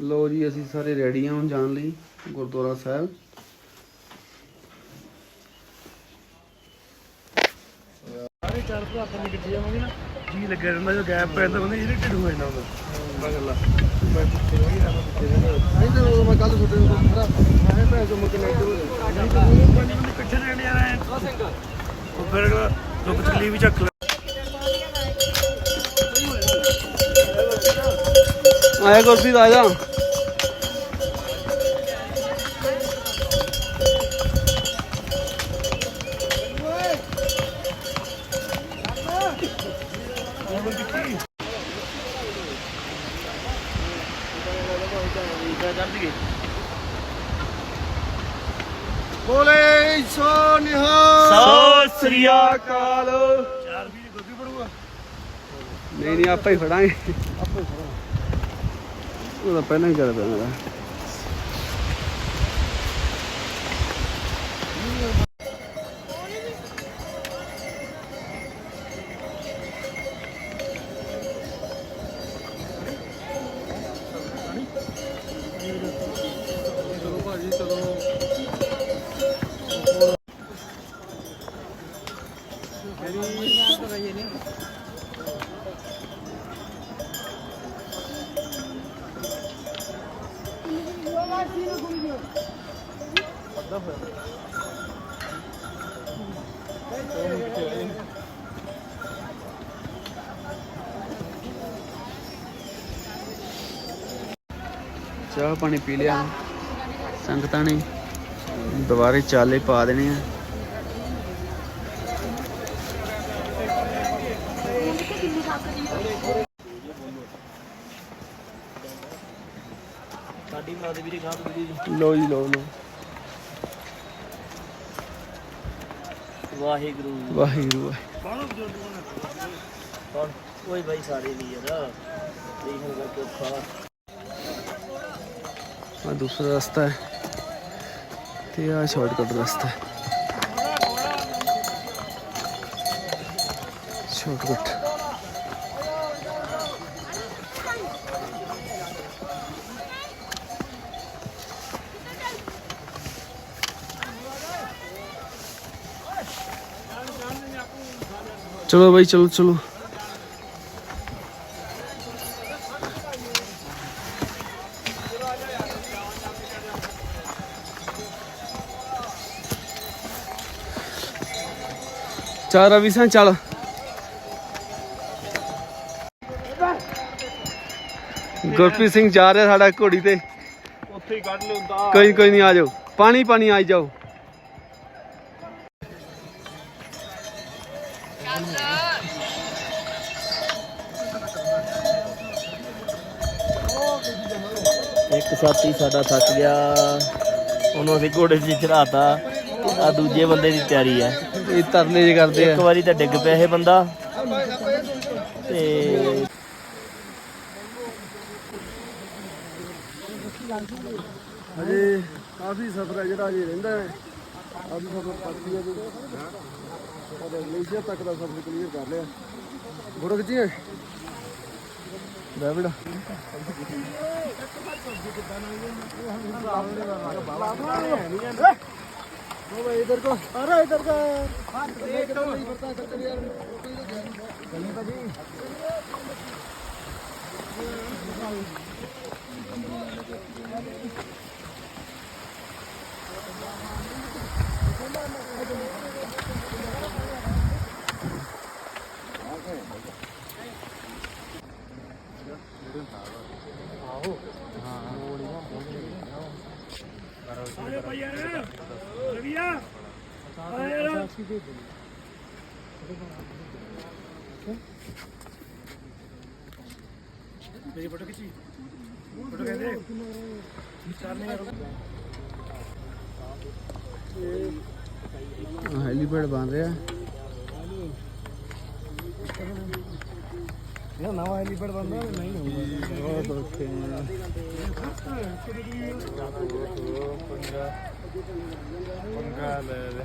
ਲੋ ਜੀ ਅਸੀਂ ਸਾਰੇ ਰੈਡੀ ਹਾਂ ਹੁਣ ਜਾਣ ਲਈ ਗੁਰਦੁਆਰਾ ਸਾਹਿਬ। ਸਾਰੇ ਚਾਰ ਭਰਾ ਆਪਾਂ ਨੇ ਕਿੱਥੇ ਜਾਵਾਂਗੇ ਨਾ। ਜੀ ਲੱਗਿਆ ਰਹਿੰਦਾ ਜੋ ਗੈਪ ਪੈ ਜਾਂਦਾ ਬੰਦਾ ਇਰੀਟੇਟ ਹੋ ਜਾਂਦਾ ਹੁੰਦਾ। ਬਗਲਾ ਮੈਂ ਕਿੱਥੇ ਹੋਈ ਨਾ ਕਿੱਥੇ ਨਹੀਂ ਤਾਂ ਮੈਂ ਕੱਲ ਛੁੱਟੇ ਨੂੰ ਖੜਾ ਮੈਂ ਭੈਣ ਤੋਂ ਮੁੱਕ ਨਹੀਂ ਦੂਰ ਨਹੀਂ ਤਾਂ ਉਹ ਪੰਜ ਬੰਦੇ ਇਕੱਠੇ ਰਹਿਣੇ ਆ ਰਹੇ ਉਹ ਫਿਰ ਦੁੱਖ ਤਕਲੀਫ ਵੀ ਚੱਕ ਆਇਆ ਗੁਰਪ੍ਰੀਤ ਆ ਜਾ ਬੋਲੇ ਸੋ ਨਿਹਾਲ। ਸਤਿ ਸ੍ਰੀ ਅਕਾਲ। ਚਾਰ ਵੀ ਗੋਭੀ ਪੜੂਗਾ ਨਹੀਂ ਨਹੀਂ ਆਪਾਂ ਹੀ ਫੜਾਂਗੇ। ਆਪੇ ਉਹ ਤਾਂ ਪਹਿਲਾਂ ਹੀ ਕਰ ਪਿਆ ਮੇਰਾ ਚਾਹ ਪਾਣੀ ਪੀ ਲਿਆ। ਸੰਗਤਾਂ ਨੇ ਦੁਬਾਰੇ ਚਾਲੇ ਪਾ ਦੇਣੇ ਆ। ਲੋ ਜੀ। ਲੋ ਲੋ ਵਾਹਿਗੁਰੂ। ਵਾਹਿਗੁਰੂ ਵਾਹਿਗੁਰੂ। ਕੌਣ ਕੋਈ ਬਾਈ ਸਾਰੇ ਨਹੀਂ ਯਾਰ। ਦੇਖਣ ਕਰਕੇ ਔਖਾ। ਆ ਦੂਸਰਾ ਰਸਤਾ ਹੈ। ਤੇ ਆ ਸ਼ਾਰਟਕਟ ਰਸਤਾ ਹੈ। ਸ਼ਾਰਟਕਟ ਚਲੋ ਭਾਈ ਚਲੋ ਚਲੋ। ਚੱਲ ਰਵੀ ਸਿੰਘ ਚੱਲ। ਗੁਰਪ੍ਰੀਤ ਸਿੰਘ ਜਾ ਰਿਹਾ ਸਾਡਾ ਘੋੜੀ ਤੇ। ਉੱਥੇ ਹੀ ਕੱਢ ਲਿਉਂਦਾ ਕੋਈ ਕੋਈ ਨਹੀਂ ਆ ਜਾਓ। ਪਾਣੀ ਪਾਣੀ ਆਈ ਜਾਓ। ਇੱਕ ਸਾਥੀ ਸਾਡਾ ਥੱਕ ਗਿਆ। ਉਹਨੂੰ ਅਸੀਂ ਘੋੜੇ 'ਚ ਚੜਾਤਾ ਆ ਦੂਜੇ ਬੰਦੇ ਦੀ ਤਿਆਰੀ ਹੈ ਇਹ ਤਰਲੇ ਜੇ ਕਰਦੇ ਇੱਕ ਆ ਵਾਰੀ ਤਾਂ ਡਿੱਗ ਪਿਆ ਇਹ ਬੰਦਾ। ਤੇ ਹਜੇ ਕਾਫੀ ਸਫ਼ਰ ਹੈ ਜਿਹੜਾ ਅਜੇ ਰਹਿੰਦਾ ਹੈ। ਕਾਫੀ ਸਫ਼ਰ ਪੱਕੀ ਹੈ ਮਲੇਸ਼ੀਆ ਤੱਕ ਦਾ ਸਫ਼ਰ ਕਲੀਅਰ ਕਰ ਲਿਆ ਗੁਰੂ ਜੀ, ਲੈ ਬੜਾ ਬਾਬਾ ਇਧਰ ਕੋ ਅਰੇ ਇਧਰ ਕੋ ਹੱਥ ਦੇ ਤੋ ਨਹੀਂ ਪਤਾ ਕਰਦੇ ਯਾਰ ਗਲੀ ਭਾਜੀ Thank you. ਚਾਰਨੇ ਯਾਰ ਹੈਲੀਪੈਡ ਬਣ ਰਿਹਾ। ਇਹ ਨਵਾਂ ਹੈਲੀਪੈਡ ਬੰਦਾ ਨਹੀਂ ਹੋਊਗਾ। ਬਹੁਤ ਔਖੇ ਆ। ਪੰਗਾ ਲੈ।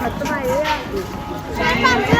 ਖਤਮ ਫੋਟੋ ਸਾਡੀ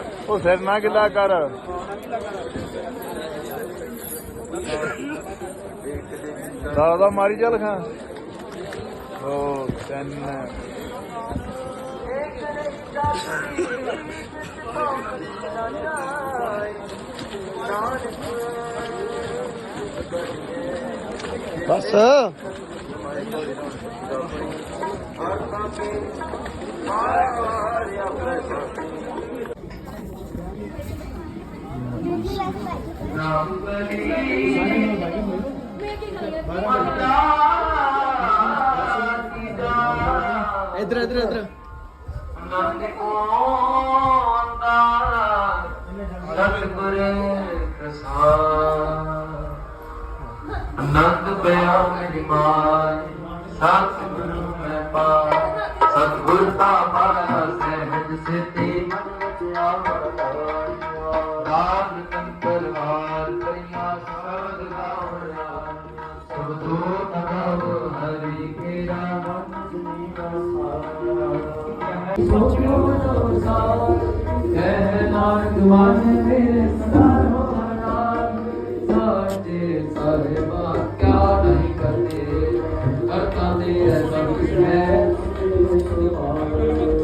ਉਹ ਸਿਰ ਨਾ ਗਿੱਲਾ ਕਰ। ਦਾਦਾ ਮਾਰੀ ਚੱਲ ਖਾਂ। ਦੋ ਤਿੰਨ। ਬਸ। ਇਧਰ ਇਧਰ ਇਧਰ। ਆਨੰਦ ਪਿਆ ਮੇਰੀ ਮਾਨ ਸਤਿਗੁਰੂ ਮੈਂ ਪਾ ਸਤਿਗੁਰ ਦਾ ਪਾਇਆ ਸਹਿਜ ਸਿੱਧੀ ਮਨ ਵਿੱਚ ਆਵੜਾ ਦਾਨ ਕੰਤਰ ਹਾਰ ਕਰਿਆ ਸਬਦ ਗਾਵੜਾ ਸਬਦੋ ਨਗਾਵ ਹਰੀ ਕੇ ਰਾਮ ਜਨੀ ਦਾ ਕਹਿ ਨਾਨਕ ਮਨ ਮੇਰੇ ਸਦਾ ਹੋਣਾ ਸਾਚੇ ਸਾਹਿਬਾ ਕਿਆ ਨਹੀਂ ਕਰਦੇ ਕਰਤਾ ਤੇਰਾ ਸਭ ਕੁਛ ਹੈ।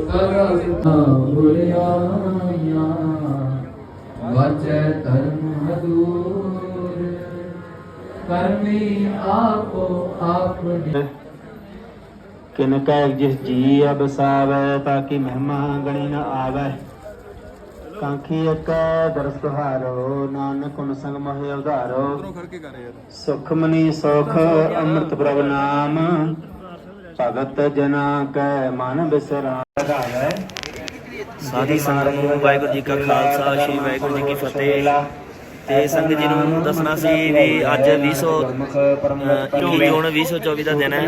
ਕਰ ਸਿਧਾ ਬੁਲਿਆਈਆਂ ਵਚੈ ਧਰਮ ਹਦੂਰ ਕਰਮੀ ਆਪੋ ਆਪਣੀ। ਕਿਨ ਕੈ ਜਿਸ ਜੀ ਅਬਸਾਵੈ ਤਾਂ ਕਿ ਮਹਿਮਾ ਗਣੀ ਨ ਆਵੈ? ਕਾਂਖੀ ਇੱਕ ਦਰਸ ਤੁਹਾਰੋ ਨਾਨਕ ਗੁਣ ਸੰਗ ਮੋਹਿ ਉਧਾਰੋ? ਸੁਖ ਮਨੀ ਸੁਖ, ਅੰਮ੍ਰਿਤ ਪ੍ਰਭ ਨਾਮ। ਭਗਤ ਜਨਾ ਕੈ ਮਨ ਬਿਸਰਾਮ। ਲਗਾਵੈ ਸਾਰੀ ਸੰਗਤ ਨੂੰ ਵਾਹਿਗੁਰੂ ਜੀ ਕਾ ਖਾਲਸਾ, ਸ੍ਰੀ ਵਾਹਿਗੁਰੂ ਜੀ ਕੀ ਫਤਿਹ। ਤੇ ਸੰਗਤ ਜੀ ਨੂੰ ਦੱਸਣਾ ਸੀ ਵੀ ਅੱਜ 20 21 ਜੂਨ 2024 ਦਾ ਦਿਨ ਹੈ।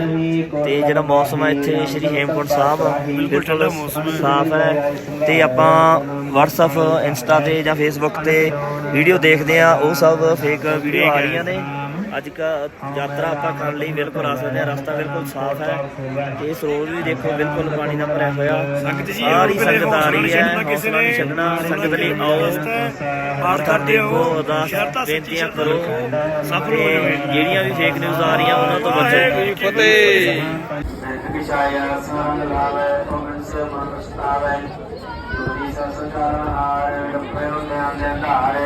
ਤੇ ਜਿਹੜਾ ਮੌਸਮ ਹੈ ਇੱਥੇ ਸ੍ਰੀ ਹੇਮਕੁੰਟ ਸਾਹਿਬ, ਬਿਲਕੁਲ ਮੌਸਮ ਸਾਫ਼ ਹੈ। ਤੇ ਆਪਾਂ WhatsApp ਇੰਸਟਾ ਤੇ ਜਾਂ Facebook ਤੇ ਵੀਡੀਓ ਦੇਖਦੇ ਆ ਉਹ ਸਭ ਫੇਕ ਵੀਡੀਓ ਆ ਰਹੀਆਂ ਨੇ। ਅੱਜ ਕਾ ਯਾਤਰਾ ਆਪਾਂ ਕਰਨ ਲਈ ਬਿਲਕੁਲ ਆ ਸਕਦੇ ਹਾਂ ਰਸਤਾ ਬਿਲਕੁਲ ਸਾਫ਼ ਹੈ। ਤੇ ਸਰੋਵਰ ਵੀ ਦੇਖੋ ਬਿਲਕੁਲ ਪਾਣੀ ਨਾਲ ਭਰਿਆ ਹੋਇਆ। ਸਾਰੀ ਸੰਗਤ ਆ ਰਹੀ ਹੈ। ਛੱਡਣਾ ਸੰਗਤ ਲਈ ਆਓ। ਮੱਥਾ ਟੇਕੋ ਅਰਦਾਸ ਬੇਨਤੀਆਂ ਕਰੋ। ਸਭ ਜਿਹੜੀਆਂ ਵੀ ਫੇਕ ਨਿਊਜ਼ ਆ ਰਹੀਆਂ ਉਹਨਾਂ ਤੋਂ ਬਚੋ। ਫਤਿਹ ਵਿਸ਼ਾਇਆ ਸਾਨ ਲਾਵੇ ਪਵਨ ਸੇ ਮਨ ਪਛਤਾਵੇ ਦੁਨੀ ਸੰਸਕਾਰ ਹਾਰੇ ਡੱਪੇ ਹੁੰਦੇ ਆਂਦੇ ਧਾਰੇ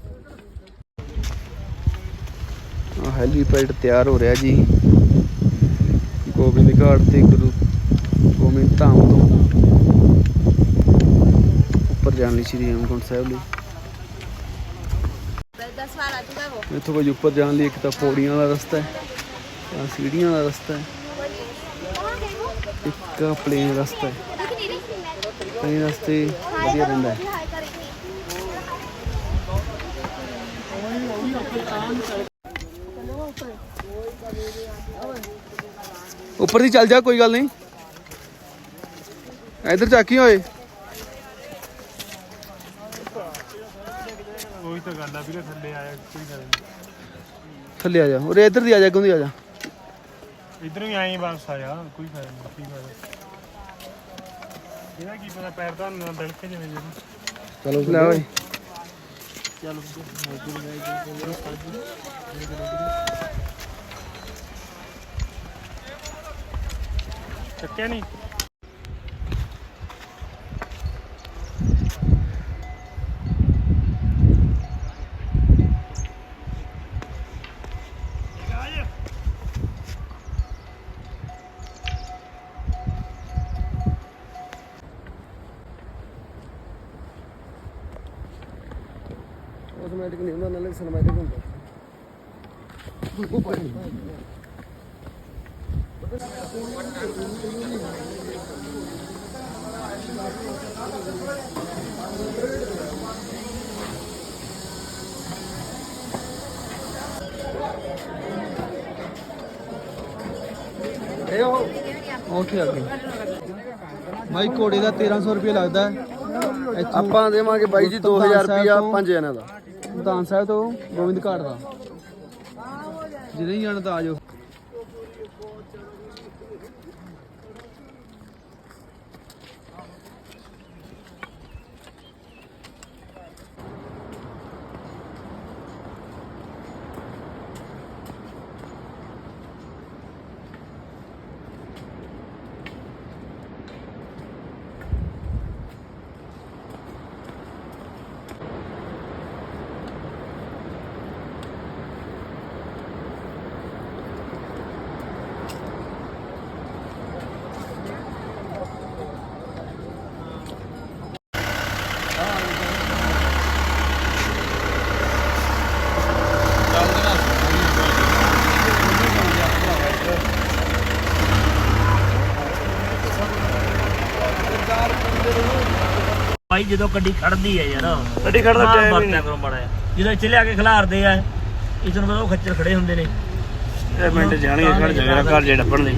ਹੈਲੀਪੈਡ ਤਿਆਰ ਹੋ ਰਿਹਾ ਜੀ। ਗੋਬਿੰਦ ਘਾਟ ਤੇ ਗੁਰੂ ਗੋਬਿੰਦ ਧਾਮ ਤੋਂ ਉੱਪਰ ਜਾਣ ਲਈ ਸ੍ਰੀ ਹੇਮਕੁੰਟ ਸਾਹਿਬ ਲਈ। ਇੱਥੋਂ ਕੋਈ ਉੱਪਰ ਜਾਣ ਲਈ ਇੱਕ ਤਾਂ ਪੌੜੀਆਂ ਦਾ ਰਸਤਾ ਹੈ ਆ ਸੀੜੀਆਂ ਦਾ ਰਸਤਾ ਹੈ। ਇੱਕ ਪਲੇਨ ਰਸਤਾ ਹੈ। ਪਲੇਨ ਰਸਤੇ ਵਧੀਆ ਰਹਿੰਦਾ ਹੈ। ਉੱਪਰ ਦੀ ਚੱਲ ਜਾ ਕੋਈ ਗੱਲ ਨਹੀਂ। ਇਧਰ ਚਾਕੀ ਹੋਏ ਉਹੀ ਤਾਂ ਗੱਲ ਆ ਵੀਰੇ ਥੱਲੇ ਆਇਆ ਕੋਈ ਗੱਲ ਨਹੀਂ। ਥੱਲੇ ਆ ਜਾ ਉਰੇ ਇੱਧਰ ਦੀ ਆ ਜਾ ਕਿਉਂ ਦੀ ਆ ਜਾ। ਇਧਰੋਂ ਹੀ ਆਏ ਵਾਪਸ ਆਇਆ ਕੋਈ ਫਾਇਦਾ ਨਹੀਂ ਕੀ ਫਾਇਦਾ ਇਹਦਾ ਕੀ ਪਤਾ ਪੈਰ ਤਾਂ ਨਾ ਦੜਕੇ ਜਿਵੇਂ ਜਿਵੇਂ। ਲੈ ਓਏ। ਚੱਕਿਆ ਨਹੀਂ? ਆਟੋਮੈਟਿਕ ਨਹੀਂ ਹੁੰਦਾ ਨਾਲੇ ਸਿਨੇਮੈਟਿਕ ਹੁੰਦਾ। ਇਹ ਉਹ ਉੱਥੇ ਭਾਈ ਘੋੜੇ ਦਾ 1300 ਰੁਪਏ ਲੱਗਦਾ ਹੈ। ਇੱਥੋਂ ਆਪਾਂ ਦੇਵਾਂਗੇ ਬਾਈ ਜੀ 2000 ਰੁਪਿਆ ਪੰਜ ਜਣਿਆਂ ਦਾ। ਦਾਨ ਸਾਹਿਬ ਤੋਂ ਗੋਬਿੰਦ ਘਾਟ ਦਾ। ਜਿਹਦੇ ਨਹੀਂ ਜਾਣਾ ਤਾਂ ਆਜੋ ਭਾਈ ਜਦੋਂ ਗੱਡੀ ਖੜਦੀ ਹੈ ਯਾਰ। ਗੱਡੀ ਖੜਦਾ time ਹੀ ਵਰਤਿਆ ਕਰੋ ਮਾੜਾ। ਜਦੋਂ ਇੱਥੇ ਲਿਆ ਕੇ ਖਿਲਾਰਦੇ ਆ ਇਸ ਨੂੰ ਪਤਾ ਉਹ ਖੱਚਰ ਖੜੇ ਹੁੰਦੇ ਨੇ। ਇਹ ਮਿੰਟ ਜਾਣਗੇ ਖੜ ਜਾਏਗਾ ਘਰ ਜੇ ਡੱਬਣ ਲਈ